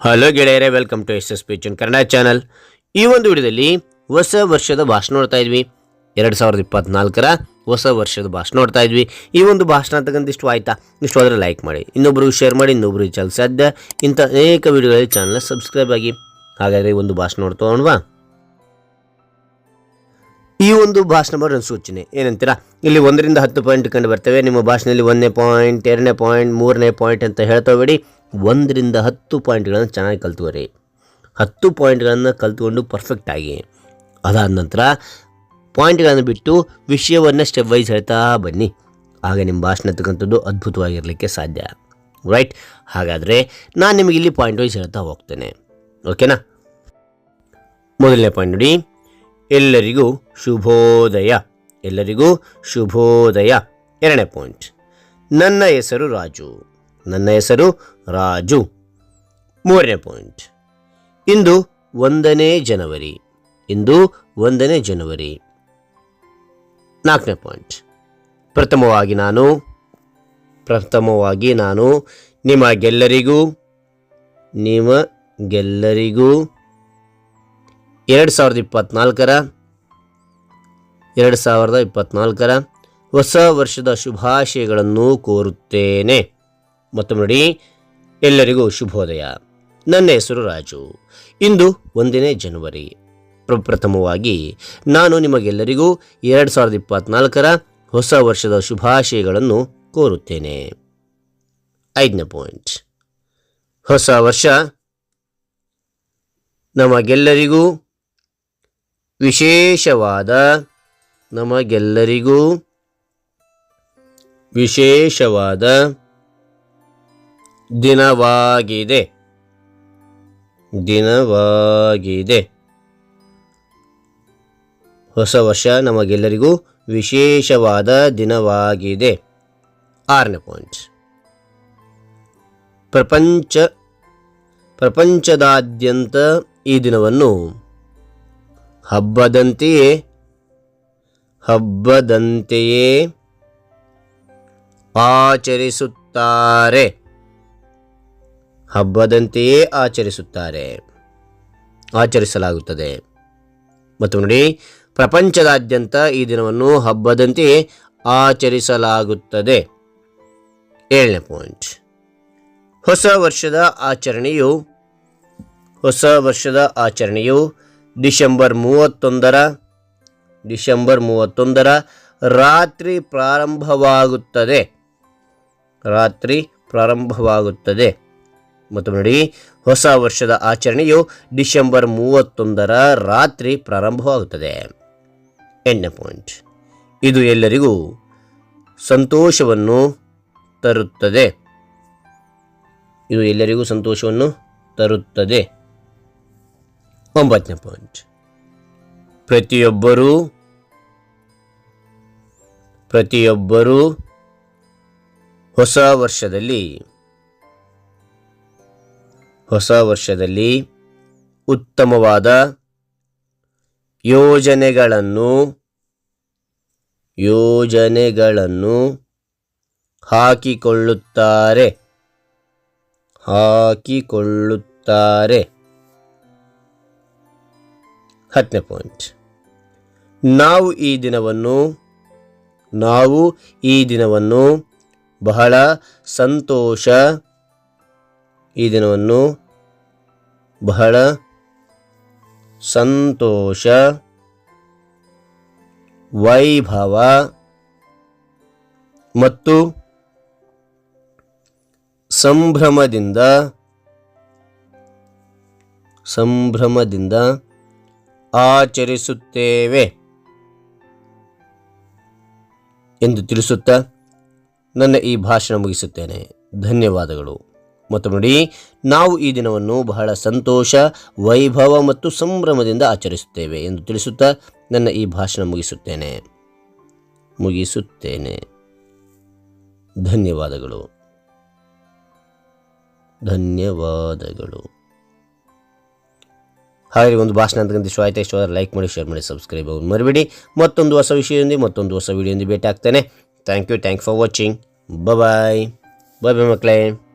Hello ಗೆಳೆಯರೇ welcome to S S P Kannada channel ಈ ಒಂದು ವಿಡಿಯೋದಲ್ಲಿ ಹೊಸ ವರ್ಷದ ಭಾಷಣ ನೋಡ್ತಾ ಇದ್ವಿ. ಎರಡು ಸಾವಿರದ ಇಪ್ಪತ್ನಾಲ್ಕರ ಹೊಸ ವರ್ಷದ ಭಾಷಣ ನೋಡ್ತಾ ಇದ್ವಿ. ಈ ಒಂದು ಭಾಷಣ ತಗೊಂಡು ಇಷ್ಟು ಆಯ್ತಾ? ಇಷ್ಟು ಆದರೆ ಲೈಕ್ ಮಾಡಿ. ಇನ್ನೊಬ್ರಿಗೆ ಶೇರ್ ಮಾಡಿ ಇನ್ನೊಬ್ರಿಗೆ ಚಾನಲ್ ಸಾಧ್ಯ? ಇಂಥ ಅನೇಕ ವಿಡಿಯೋಗಳಲ್ಲಿ ಚಾನಲ್ ಸಬ್ಸ್ಕ್ರೈಬ್ ಆಗಿ. ಹಾಗಾದರೆ ಒಂದು ಭಾಷಣ ನೋಡ್ತೋಣವಾ ಈ ಒಂದು ಭಾಷಣ ಬರೋ ಸೂಚನೆ. ಏನಂತೀರಾ? ಇಲ್ಲಿ ಒಂದರಿಂದ ಹತ್ತು ಪಾಯಿಂಟ್ ಕಂಡು ಬರ್ತವೆ. ನಿಮ್ಮ ಭಾಷಣದಲ್ಲಿ ಒಂದನೇ ಪಾಯಿಂಟ್ ಎರಡನೇ ಪಾಯಿಂಟ್ ಮೂರನೇ ಪಾಯಿಂಟ್ ಅಂತ ಹೇಳ್ತಾ ಹೋಗಬೇಡಿ. ಒಂದರಿಂದ ಹತ್ತು ಪಾಯಿಂಟ್ಗಳನ್ನು ಚೆನ್ನಾಗಿ ಕಲ್ತುವರಿ. ಹತ್ತು ಪಾಯಿಂಟ್ಗಳನ್ನು ಕಲ್ತ್ಕೊಂಡು ಪರ್ಫೆಕ್ಟ್ ಆಗಿ. ಅದಾದ ನಂತರ ಪಾಯಿಂಟ್ಗಳನ್ನು ಬಿಟ್ಟು ವಿಷಯವನ್ನು ಸ್ಟೆಪ್ ವೈಸ್ ಹೇಳ್ತಾ ಬನ್ನಿ. ಆಗ ನಿಮ್ಮ ಭಾಷಣ ತಕ್ಕಂಥದ್ದು ಅದ್ಭುತವಾಗಿರಲಿಕ್ಕೆ ಸಾಧ್ಯ. ರೈಟ್ ಹಾಗಾದರೆ ನಾನು ನಿಮಗೆ ಇಲ್ಲಿ ಪಾಯಿಂಟ್ ವೈಸ್ ಹೇಳ್ತಾ ಹೋಗ್ತೇನೆ. ಓಕೆನಾ ಮೊದಲನೇ ಪಾಯಿಂಟ್ ನೋಡಿ. ಎಲ್ಲರಿಗೂ ಶುಭೋದಯ. ಎಲ್ಲರಿಗೂ ಶುಭೋದಯ. ಎರಡನೇ ಪಾಯಿಂಟ್ ನನ್ನ ಹೆಸರು ರಾಜು. ನನ್ನ ಹೆಸರು ರಾಜು. ಮೂರನೇ ಪಾಯಿಂಟ್. ಇಂದು ಒಂದನೇ ಜನವರಿ. ಇಂದು ಒಂದನೇ ಜನವರಿ. ನಾಲ್ಕನೇ ಪಾಯಿಂಟ್. ಪ್ರಥಮವಾಗಿ ನಾನು ಪ್ರಥಮವಾಗಿ ನಾನು ನಿಮಗೆಲ್ಲರಿಗೂ ನಿಮಗೆಲ್ಲರಿಗೂ ಎರಡು ಸಾವಿರದ ಇಪ್ಪತ್ತ್ನಾಲ್ಕರ ಎರಡು ಸಾವಿರದ ಇಪ್ಪತ್ತ್ನಾಲ್ಕರ ಹೊಸ ವರ್ಷದ ಶುಭಾಶಯಗಳನ್ನು ಕೋರುತ್ತೇನೆ. ಮತ್ತು ನೋಡಿ, ಎಲ್ಲರಿಗೂ ಶುಭೋದಯ. ನನ್ನ ಹೆಸರು ರಾಜು. ಇಂದು ಒಂದನೇ ಜನವರಿ. ಪ್ರಪ್ರಥಮವಾಗಿ ನಾನು ನಿಮಗೆಲ್ಲರಿಗೂ ಎರಡು ಸಾವಿರದ ಇಪ್ಪತ್ನಾಲ್ಕರ ಹೊಸ ವರ್ಷದ ಶುಭಾಶಯಗಳನ್ನು ಕೋರುತ್ತೇನೆ. ಐದನೇ ಪಾಯಿಂಟ್. ಹೊಸ ವರ್ಷ ನಮಗೆಲ್ಲರಿಗೂ ವಿಶೇಷವಾದ ನಮಗೆಲ್ಲರಿಗೂ ವಿಶೇಷವಾದ ದಿನವಾಗಿದೆ. ದಿನವಾಗಿದೆ. ಹೊಸ ವರ್ಷ ನಮಗೆಲ್ಲರಿಗೂ ವಿಶೇಷವಾದ ದಿನವಾಗಿದೆ. ಆರನೇ ಪಾಯಿಂಟ್ ಪ್ರಪಂಚ, ಪ್ರಪಂಚದಾದ್ಯಂತ ಈ ದಿನವನ್ನು ಹಬ್ಬದಂತೆಯೇ ಹಬ್ಬದಂತೆಯೇ ಆಚರಿಸುತ್ತಾರೆ. ಹಬ್ಬದಂತೆಯೇ ಆಚರಿಸುತ್ತಾರೆ. ಆಚರಿಸಲಾಗುತ್ತದೆ. ಮತ್ತು ನೋಡಿ, ಪ್ರಪಂಚದಾದ್ಯಂತ ಈ ದಿನವನ್ನು ಹಬ್ಬದಂತೆಯೇ ಆಚರಿಸಲಾಗುತ್ತದೆ. ಏಳನೇ ಪಾಯಿಂಟ್ ಹೊಸ ವರ್ಷದ ಆಚರಣೆಯು, ಹೊಸ ವರ್ಷದ ಆಚರಣೆಯು ಡಿಸೆಂಬರ್ ಮೂವತ್ತೊಂದರ ಡಿಸೆಂಬರ್ ಮೂವತ್ತೊಂದರ ರಾತ್ರಿ ಪ್ರಾರಂಭವಾಗುತ್ತದೆ. ರಾತ್ರಿ ಪ್ರಾರಂಭವಾಗುತ್ತದೆ. ಮತ್ತು ನೋಡಿ, ಹೊಸ ವರ್ಷದ ಆಚರಣೆಯು ಡಿಸೆಂಬರ್ ಮೂವತ್ತೊಂದರ ರಾತ್ರಿ ಪ್ರಾರಂಭವಾಗುತ್ತದೆ. ಎಂಟನೇ ಪಾಯಿಂಟ್ ಇದು ಎಲ್ಲರಿಗೂ ಸಂತೋಷವನ್ನು ತರುತ್ತದೆ. ಇದು ಎಲ್ಲರಿಗೂ ಸಂತೋಷವನ್ನು ತರುತ್ತದೆ. ಒಂಬತ್ತನೇ ಪಾಯಿಂಟ್ ಪ್ರತಿಯೊಬ್ಬರೂ ಪ್ರತಿಯೊಬ್ಬರೂ ಹೊಸ ವರ್ಷದಲ್ಲಿ ಹೊಸ ವರ್ಷದಲ್ಲಿ ಉತ್ತಮವಾದ ಯೋಜನೆಗಳನ್ನು ಯೋಜನೆಗಳನ್ನು ಹಾಕಿಕೊಳ್ಳುತ್ತಾರೆ. ಹಾಕಿಕೊಳ್ಳುತ್ತಾರೆ. ಹತ್ತನೇ ಪಾಯಿಂಟ್. ನಾವು ಈ ದಿನವನ್ನು, ನಾವು ಈ ದಿನವನ್ನು ಬಹಳ ಸಂತೋಷ ದಿನವನ್ನು ಬಹಳ ಸಂತೋಷ, ವೈಭವ ಮತ್ತು ಸಂಭ್ರಮದಿಂದ ಸಂಭ್ರಮದಿಂದ ಆಚರಿಸುತ್ತೇವೆ ಎಂದು ತಿಳಿಸುತ್ತಾ ನನ್ನ ಈ ಭಾಷಣ ಮುಗಿಸುತ್ತೇನೆ. ಧನ್ಯವಾದಗಳು. ಮತ್ತು ನೋಡಿ, ನಾವು ಈ ದಿನವನ್ನು ಬಹಳ ಸಂತೋಷ, ವೈಭವ ಮತ್ತು ಸಂಭ್ರಮದಿಂದ ಆಚರಿಸುತ್ತೇವೆ ಎಂದು ತಿಳಿಸುತ್ತಾ ನನ್ನ ಈ ಭಾಷಣ ಮುಗಿಸುತ್ತೇನೆ. ಮುಗಿಸುತ್ತೇನೆ. ಧನ್ಯವಾದಗಳು. ಧನ್ಯವಾದಗಳು. ಹಾಗೆ ಒಂದು ಭಾಷಣ ಅಂತ ಇಷ್ಟ ಆಯ್ತಾ ಲೈಕ್ ಮಾಡಿ ಶೇರ್ ಮಾಡಿ ಸಬ್ಸ್ಕ್ರೈಬ್ ಆಗಿ ಮರಿಬೇಡಿ. ಮತ್ತೊಂದು ಹೊಸ ವಿಷಯದಿಂದ, ಮತ್ತೊಂದು ಹೊಸ ವಿಡಿಯೋದಿಂದ ಭೇಟಿ ಆಗ್ತೇನೆ. Thank you thank for watching bye bye bye ಮಕ್ಕಳೇ.